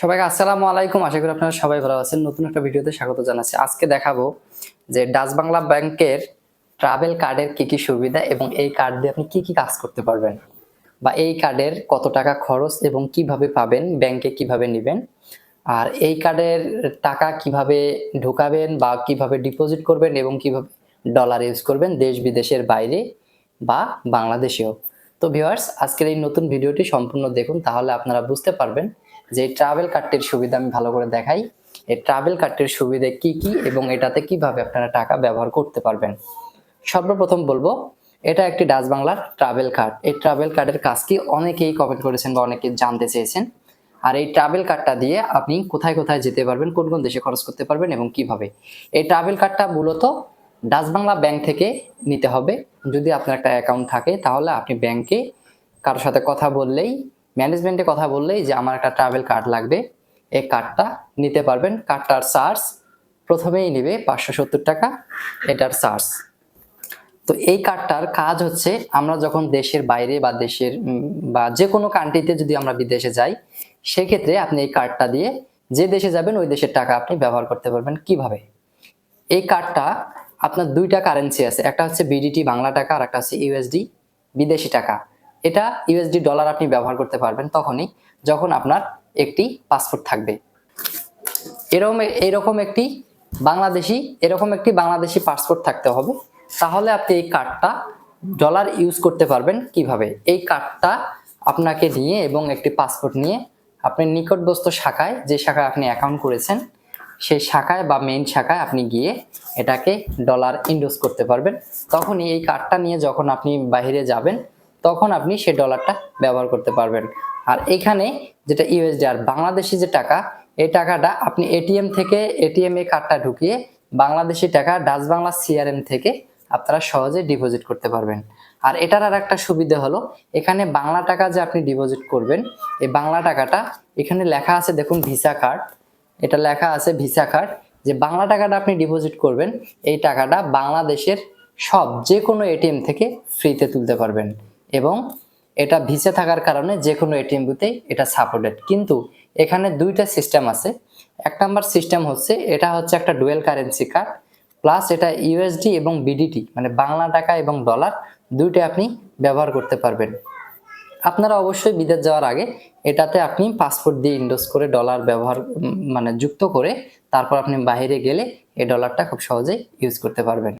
সবাইকে আসসালামু আলাইকুম। আশা করি আপনারা সবাই ভালো আছেন। নতুন একটা ভিডিওতে স্বাগত জানাচ্ছি। আজকে দেখাবো যে ডাচ বাংলা ব্যাংকের ট্রাভেল কার্ডের কি কি সুবিধা এবং এই কার্ড দিয়ে আপনি কি কি কাজ করতে পারবেন বা এই কার্ডের কত টাকা খরচ এবং কীভাবে পাবেন ব্যাংকে কীভাবে নেবেন, আর এই কার্ডের টাকা কীভাবে ঢোকাবেন বা কীভাবে ডিপোজিট করবেন এবং কীভাবে ডলার ইউজ করবেন দেশ বিদেশের বাইরে বা বাংলাদেশেও। তো ভিউয়ার্স আজকের এই নতুন ভিডিওটি সম্পূর্ণ দেখুন, তাহলে আপনারা বুঝতে পারবেন যে ট্রাভেল কার্ডটির সুবিধা আমি ভালো করে দেখাই। এই ট্রাভেল কার্ডটির সুবিধা কি কি এবং এটাতে কীভাবে আপনারা টাকা ব্যবহার করতে পারবেন? সর্বপ্রথম বলব, এটা একটি ডাচ বাংলার ট্রাভেল কার্ড এই ট্রাভেল কার্ডের কাজ কি অনেকেই কমেন্ট করেছেন বা অনেকে জানতে চেয়েছেন। আর এই ট্রাভেল কার্ডটা দিয়ে আপনি কোথায় কোথায় যেতে পারবেন, কোন কোন দেশে খরচ করতে পারবেন এবং কীভাবে? এই ট্রাভেল কার্ডটা মূলত ডাচ বাংলা ব্যাংক থেকে নিতে হবে। যদি আপনার একটা অ্যাকাউন্ট থাকে, তাহলে আপনি ব্যাংকে কারোর সাথে কথা বললেই ম্যানেজমেন্টে কথা বললেই যে আমার একটা ট্রাভেল কার্ড লাগবে। এই কার্ডটা নিতে পারবেন। কার্ডটার চার্জ প্রথমেই নেবে পাঁচশো সত্তর টাকা। এটার চার্জ তো এই কার্ডটার কাজ হচ্ছে আমরা যখন দেশের বাইরে বা দেশের বা যে কোনো কান্ট্রিতে যদি আমরা বিদেশে যাই, সেক্ষেত্রে আপনি এই কার্ডটা দিয়ে যে দেশে যাবেন, ওই দেশের টাকা আপনি ব্যবহার করতে পারবেন। কীভাবে? এই কার্ডটা আপনার দুইটা কারেন্সি আছে। একটা হচ্ছে বিডিটি বাংলা টাকা আর একটা হচ্ছে ইউএসডি বিদেশি টাকা। এটা ইউএসডি ডলার আপনি ব্যবহার করতে পারবেন তখনই যখন আপনার একটি পাসপোর্ট থাকবে। এরকম এরকম একটি বাংলাদেশি, এরকম একটি বাংলাদেশি পাসপোর্ট থাকতে হবে। তাহলে আপনি এই কার্ডটা ডলার ইউজ করতে পারবেন কীভাবে? এই কার্ডটা আপনাকে নিয়ে এবং একটি পাসপোর্ট নিয়ে আপনি নিকটবস্থ শাখায়, যে শাখায় আপনি অ্যাকাউন্ট করেছেন সেই শাখায় বা মেইন শাখায় আপনি গিয়ে এটাকে ডলার ইনডোজ করতে পারবেন। তখনই এই কার্ডটা নিয়ে যখন আপনি বাইরে যাবেন তখন আপনি সেই ডলারটা ব্যবহার করতে পারবেন। আর এখানে যেটা ইউএসডি আর বাংলাদেশি যে টাকা এই টাকাটা আপনি এটিএম থেকে এটিএম এ কার্ডটা ঢুকিয়ে বাংলাদেশি টাকা ডাচ বাংলা সিআরএম থেকে আপনারা সহজে ডিপোজিট করতে পারবেন। আর এটার আর একটা সুবিধা হলো, এখানে বাংলা টাকা যে আপনি ডিপোজিট করবেন এই বাংলা টাকাটা এখানে লেখা আছে দেখুন ভিসা কার্ড এটা লেখা আছে ভিসা কার্ড যে বাংলা টাকাটা আপনি ডিপোজিট করবেন, এই টাকাটা বাংলাদেশের সব যে কোনো এটিএম থেকে ফ্রিতে তুলতে পারবেন। এবং এটা ভিসা থাকার কারণে যে কোনো এটিএম বুথে এটা সাপোর্টেড কিন্তু এখানে দুইটা সিস্টেম আছে। এক নাম্বার সিস্টেম হচ্ছে, এটা হচ্ছে একটা ডুয়েল কারেন্সি কার্ড প্লাস এটা ইউএসডি এবং বিডিটি মানে বাংলা টাকা এবং ডলার দুইটা আপনি ব্যবহার করতে পারবেন। আপনারা অবশ্যই বিদেশ যাওয়ার আগে এটাতে আপনি পাসপোর্ট দিয়ে ইন্ডোজ করে ডলার ব্যবহার মানে যুক্ত করে তারপর আপনি বাইরে গেলে এই ডলারটা খুব সহজেই ইউজ করতে পারবেন।